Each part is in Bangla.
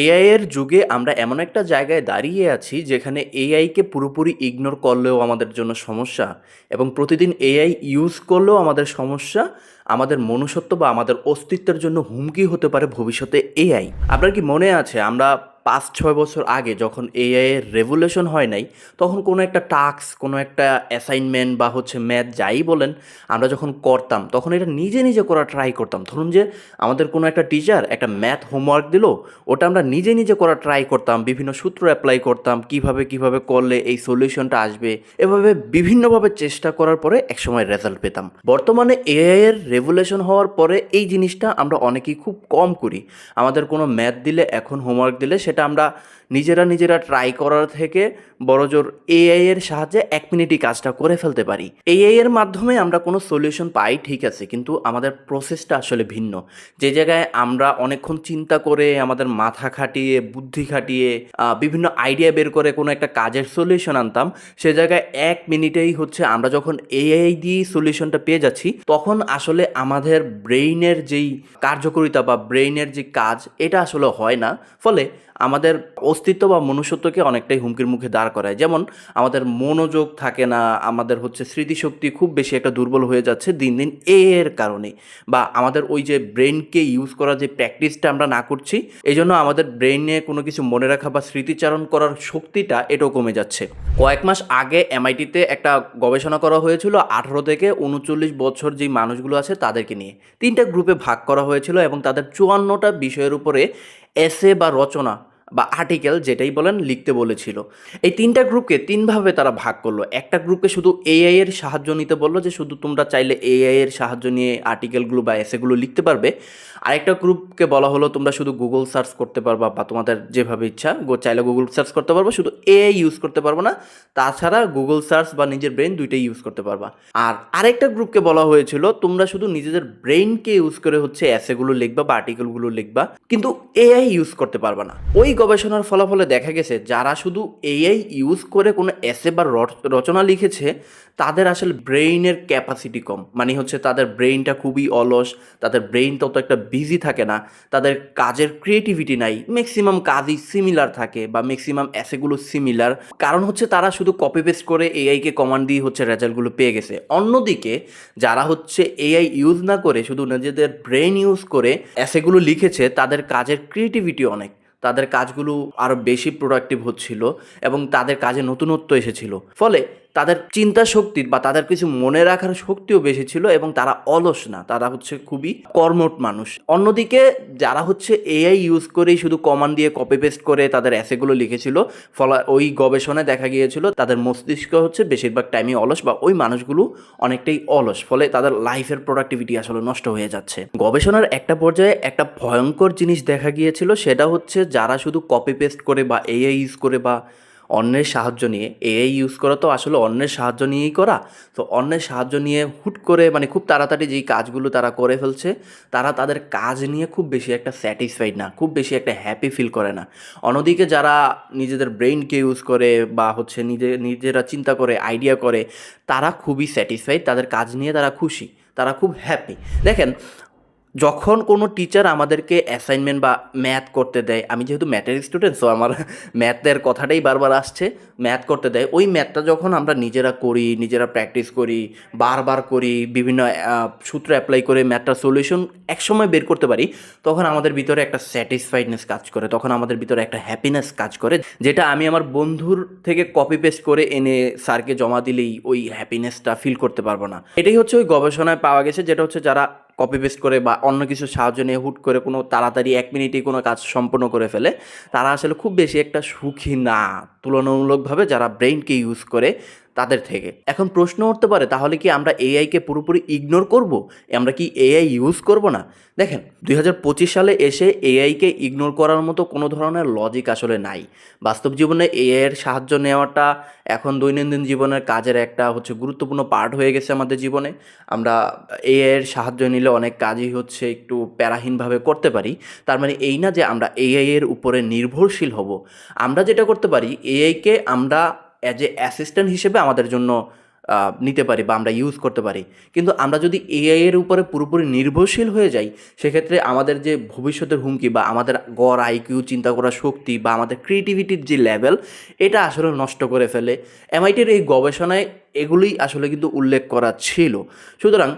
এআই এর যুগে আমরা এমন একটা জায়গায় দাঁড়িয়ে আছি যেখানে এআইকে পুরোপুরি ইগনোর করলেও আমাদের জন্য সমস্যা এবং প্রতিদিন এআই ইউজ করলেও আমাদের সমস্যা, আমাদের মনুষ্যত্ব বা আমাদের অস্তিত্বের জন্য হুমকি হতে পারে ভবিষ্যতে এআই আপনার কি মনে আছে? আমরা পাঁচ, ছয় বছর আগে যখন এআই এর রেভুলেশন হয় নাই, তখন কোনো একটা টাস্ক কোনো একটা অ্যাসাইনমেন্ট বা হচ্ছে ম্যাথ যাই বলেন, আমরা যখন করতাম, তখন এটা নিজে নিজে করা ট্রাই করতাম। ধরুন যে, আমাদের কোনো একটা টিচার একটা ম্যাথ হোমওয়ার্ক দিল, ওটা আমরা নিজে নিজে করা ট্রাই করতাম, বিভিন্ন সূত্র অ্যাপ্লাই করতাম, কীভাবে কীভাবে করলে এই সলিউশনটা আসবে, এভাবে বিভিন্নভাবে চেষ্টা করার পরে একসময় রেজাল্ট পেতাম। বর্তমানে এআই এর রেভুলেশন হওয়ার পরে এই জিনিসটা আমরা অনেকেই খুব কম করি। আমাদের কোনো ম্যাথ দিলে, এখন হোমওয়ার্ক দিলে সেটা আমরা নিজেরা নিজেরা ট্রাই করার থেকে বড়জোর এআই এর সাহায্যে এক মিনিটই কাজটা করে ফেলতে পারি। এআই এর মাধ্যমে আমরা কোনো সলিউশন পাই, ঠিক আছে, কিন্তু আমাদের প্রসেসটা আসলে ভিন্ন। যে জায়গায় আমরা অনেকক্ষণ চিন্তা করে, আমাদের মাথা খাটিয়ে, বুদ্ধি খাটিয়ে বিভিন্ন আইডিয়া বের করে কোনো একটা কাজের সলিউশন আনতাম, সে জায়গায় এক মিনিটেই হচ্ছে আমরা যখন এআই দিয়ে সলিউশনটা পেয়ে যাচ্ছি, তখন আসলে আমাদের ব্রেইনের যেই কার্যকারিতা বা ব্রেইনের যে কাজ, এটা আসলে হয় না। ফলে আমাদের অস্তিত্ব বা মনুষ্যত্বকে অনেকটাই হুমকির মুখে দাঁড় করায়। যেমন আমাদের মনোযোগ থাকে না, আমাদের হচ্ছে স্মৃতিশক্তি খুব বেশি একটা দুর্বল হয়ে যাচ্ছে দিন দিন এর কারণে। বা আমাদের ওই যে ব্রেনকে ইউজ করার যে প্র্যাকটিসটা আমরা না করছি এই জন্য আমাদের ব্রেইনে কোনো কিছু মনে রাখা বা স্মৃতিচারণ করার শক্তিটা এটাও কমে যাচ্ছে। কয়েক মাস আগে এমআইটিতে একটা গবেষণা করা হয়েছিল, আঠারো থেকে উনচল্লিশ বছর যেই মানুষগুলো আছে তাদেরকে নিয়ে। তিনটা গ্রুপে ভাগ করা হয়েছিল এবং তাদের চুয়ান্নটা বিষয়ের উপরে এসে বা রচনা বা আর্টিকেল যেটাই বলেন লিখতে বলেছিল। এই তিনটা গ্রুপকে তিনভাবে তারা ভাগ করল। একটা গ্রুপকে শুধু এআই এর সাহায্য নিতে বলল যে, শুধু তোমরা চাইলে এআই এর সাহায্য নিয়ে আর্টিকেলগুলো বা এসেগুলো লিখতে পারবে। আরেকটা গ্রুপকে বলা হলো, তোমরা শুধু গুগল সার্চ করতে পারবা বা তোমাদের যেভাবে ইচ্ছা চাইলে গুগল সার্চ করতে পারবা, শুধু এআই ইউজ করতে পারব না, তাছাড়া গুগল সার্চ বা নিজের ব্রেন দুইটাই ইউজ করতে পারবা। আর আরেকটা গ্রুপকে বলা হয়েছিল, তোমরা শুধু নিজেদের ব্রেইনকে ইউজ করে হচ্ছে এসেগুলো লিখবা বা আর্টিকেলগুলো লিখবা, কিন্তু এআই ইউজ করতে পারবা না। ওই গবেষণার ফলাফলে দেখা গেছে, যারা শুধু এআই ইউজ করে কোনো এসে বা রচ- রচনা লিখেছে, তাদের আসলে ব্রেইনের ক্যাপাসিটি কম। মানে হচ্ছে তাদের ব্রেইনটা খুবই অলস, তাদের ব্রেইন তত একটা বিজি থাকে না, তাদের কাজের ক্রিয়েটিভিটি নাই ম্যাক্সিমাম কাজই সিমিলার থাকে বা ম্যাক্সিমাম অ্যাসেগুলো সিমিলার কারণ হচ্ছে তারা শুধু কপি পেস্ট করে এআইকে কমান্ড দিয়ে হচ্ছে রেজাল্টগুলো পেয়ে গেছে। অন্যদিকে, যারা হচ্ছে এআই ইউজ না করে, শুধু নিজেদের ব্রেন ইউজ করে অ্যাসেগুলো লিখেছে, তাদের কাজের ক্রিয়েটিভিটি অনেক। তাদের কাজগুলো আরও বেশি প্রোডাক্টিভ হচ্ছিল এবং তাদের কাজে নতুনত্ব এসেছিল। ফলে তাদের চিন্তা শক্তি বা তাদের কিছু মনে রাখার শক্তিও বেশি ছিল এবং তারা অলস না, তারা হচ্ছে খুবই কর্মট মানুষ। অন্যদিকে যারা হচ্ছে এআই ইউজ করেই শুধু কমান্ড দিয়ে কপি পেস্ট করে তাদের অ্যাসেগুলো লিখেছিল, ফলে ওই গবেষণায় দেখা গিয়েছিল তাদের মস্তিষ্ক হচ্ছে বেশিরভাগ টাইমই অলস বা ওই মানুষগুলো অনেকটাই অলস, ফলে তাদের লাইফের প্রোডাক্টিভিটি আসলে নষ্ট হয়ে যাচ্ছে। গবেষণার একটা পর্যায়ে একটা ভয়ঙ্কর জিনিস দেখা গিয়েছিল, সেটা হচ্ছে যারা শুধু কপি পেস্ট করে বা এআই ইউজ করে বা অন্যের সাহায্য নিয়ে এআই ইউজ করা তো আসলে অন্যের সাহায্য নিয়েই করা। তো অন্যের সাহায্য নিয়ে হুট করে মানে খুব তাড়াতাড়ি যেই কাজগুলো তারা করে ফেলছে, তারা তাদের কাজ নিয়ে খুব বেশি একটা স্যাটিসফাইড না, খুব বেশি একটা হ্যাপি ফিল করে না। অন্যদিকে যারা নিজেদের ব্রেইনকে ইউজ করে বা হচ্ছে নিজে, নিজেরা চিন্তা করে আইডিয়া করে, তারা খুবই স্যাটিসফাইড তাদের কাজ নিয়ে তারা খুশি, তারা খুব হ্যাপি দেখেন যখন কোনো টিচার আমাদেরকে অ্যাসাইনমেন্ট বা ম্যাথ করতে দেয়, আমি যেহেতু ম্যাথের স্টুডেন্ট সো আমার ম্যাথের কথাটাই বারবার আসছে ম্যাথ করতে দেয়, ওই ম্যাথটা যখন আমরা নিজেরা করি, নিজেরা প্র্যাকটিস করি, বারবার করি, বিভিন্ন সূত্র অ্যাপ্লাই করে ম্যাথটার সলিউশন একসময় বের করতে পারি, তখন আমাদের ভিতরে একটা স্যাটিসফাইডনেস কাজ করে, তখন আমাদের ভিতরে একটা হ্যাপিনেস কাজ করে, যেটা আমি আমার বন্ধুর থেকে কপি পেস্ট করে এনে স্যারকে জমা দিলেই ওই হ্যাপিনেসটা ফিল করতে পারব না। এটাই হচ্ছে ওই গবেষণায় পাওয়া গেছে, যেটা হচ্ছে যারা কপি পেস্ট করে বা অন্য কিছু সাহায্য নিয়ে হুট করে কোনো তাড়াতাড়ি এক মিনিটেই কোনো কাজ সম্পন্ন করে ফেলে, তারা আসলে খুব বেশি একটা সুখী না। তুলনামূলকভাবে যারা ব্রেইনকে ইউজ করে তাদের থেকে। এখন প্রশ্ন উঠতে পারে, তাহলে কি আমরা এআইকে পুরোপুরি ইগনোর করব? আমরা কি এআই ইউজ করব না? দেখেন, দুই হাজার পঁচিশ সালে এসে এআইকে ইগনোর করার মতো কোনো ধরনের লজিক আসলে নাই। বাস্তব জীবনে এআই এর সাহায্য নেওয়াটা এখন দৈনন্দিন জীবনের কাজের একটা হচ্ছে গুরুত্বপূর্ণ পার্ট হয়ে গেছে আমাদের জীবনে। আমরা এআই এর সাহায্য নিলে অনেক কাজই হচ্ছে একটু প্যারাহীনভাবে করতে পারি। তার মানে এই না যে আমরা এআই এর উপরে নির্ভরশীল হব। আমরা যেটা করতে পারি এআইকে আমরা অ্যাজ এ অ্যাসিস্ট্যান্ট হিসেবে আমাদের জন্য নিতে পারি বা আমরা ইউজ করতে পারি। কিন্তু আমরা যদি এআই এর উপরে পুরোপুরি নির্ভরশীল হয়ে যাই, সেক্ষেত্রে আমাদের যে ভবিষ্যতের হুমকি বা আমাদের গড় আইকিউ চিন্তা করার শক্তি বা আমাদের ক্রিয়েটিভিটির যে লেভেল এটা আসলে নষ্ট করে ফেলে। এমআইটির এই গবেষণায় এগুলোই আসলে কিন্তু উল্লেখ করা ছিল। সুতরাং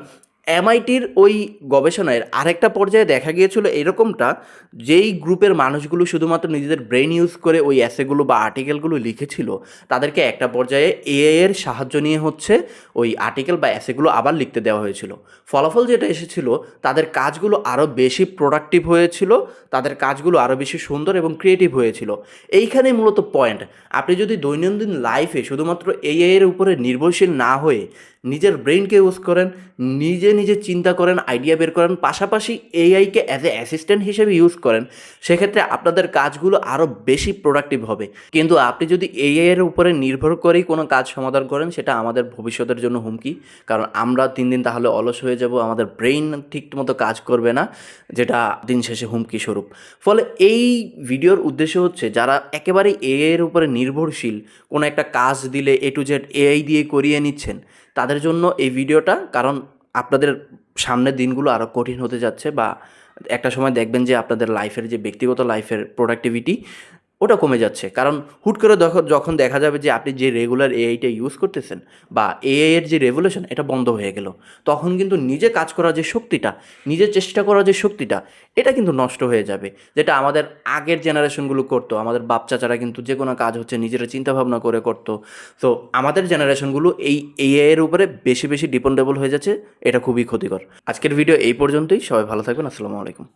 এমআইটির ওই গবেষণায় আরেকটা পর্যায়ে দেখা গিয়েছিল এরকমটা, যেই গ্রুপের মানুষগুলো শুধুমাত্র নিজেদের ব্রেন ইউজ করে ওই অ্যাসেগুলো বা আর্টিকেলগুলো লিখেছিল, তাদেরকে একটা পর্যায়ে এআই এর সাহায্য নিয়ে হচ্ছে ওই আর্টিকেল বা অ্যাসেগুলো আবার লিখতে দেওয়া হয়েছিল। ফলাফল যেটা এসেছিল, তাদের কাজগুলো আরও বেশি প্রোডাক্টিভ হয়েছিল, তাদের কাজগুলো আরও বেশি সুন্দর এবং ক্রিয়েটিভ হয়েছিল। এইখানে মূলত পয়েন্ট আপনি যদি দৈনন্দিন লাইফে শুধুমাত্র এআই এর উপরে নির্ভরশীল না হয়ে নিজের ব্রেনকে ইউজ করেন, নিজে নিজে চিন্তা করেন আইডিয়া বের করেন, পাশাপাশি এআইকে অ্যাজ এ অ্যাসিস্ট্যান্ট হিসেবে ইউজ করেন, সেক্ষেত্রে আপনাদের কাজগুলো আরও বেশি প্রোডাক্টিভ হবে। কিন্তু আপনি যদি এআই এর উপরে নির্ভর করেই কোনো কাজ সমাধান করেন, সেটা আমাদের ভবিষ্যতের জন্য হুমকি। কারণ আমরা দিন দিন তাহলে অলস হয়ে যাব, আমাদের ব্রেইন ঠিক মতো কাজ করবে না, যেটা দিন শেষে হুমকি স্বরূপ। ফলে এই ভিডিওর উদ্দেশ্য হচ্ছে, যারা একেবারে এআই এর উপরে নির্ভরশীল, কোনো একটা কাজ দিলে এ টু জেড এআই দিয়ে করিয়ে নিচ্ছেন, তাদের জন্য এই ভিডিওটা, কারণ আপনাদের সামনের দিনগুলো আরও কঠিন হতে যাচ্ছে বা একটা সময় দেখবেন যে আপনাদের লাইফের যে ব্যক্তিগত লাইফের প্রোডাক্টিভিটি ওটা কমে যাচ্ছে। কারণ হুট করে যখন দেখা যাবে যে আপনি যে রেগুলার এআইটা ইউজ করতেছেন বা এআই এর যে রেভলিউশন এটা বন্ধ হয়ে গেল, তখন কিন্তু নিজে কাজ করার যে শক্তিটা নিজে চেষ্টা করার যে শক্তিটা, এটা কিন্তু নষ্ট হয়ে যাবে। যেটা আমাদের আগের জেনারেশনগুলো করতো, আমাদের বাপ চাচারা কিন্তু যে কোনো কাজ হচ্ছে নিজেরা চিন্তাভাবনা করে করতো। তো আমাদের জেনারেশনগুলো এই এআই এর উপরে বেশি বেশি ডিপেন্ডেবল হয়ে যাচ্ছে, এটা খুবই ক্ষতিকর। আজকের ভিডিও এই পর্যন্তই, সবাই ভালো থাকবেন, আসসালামু আলাইকুম।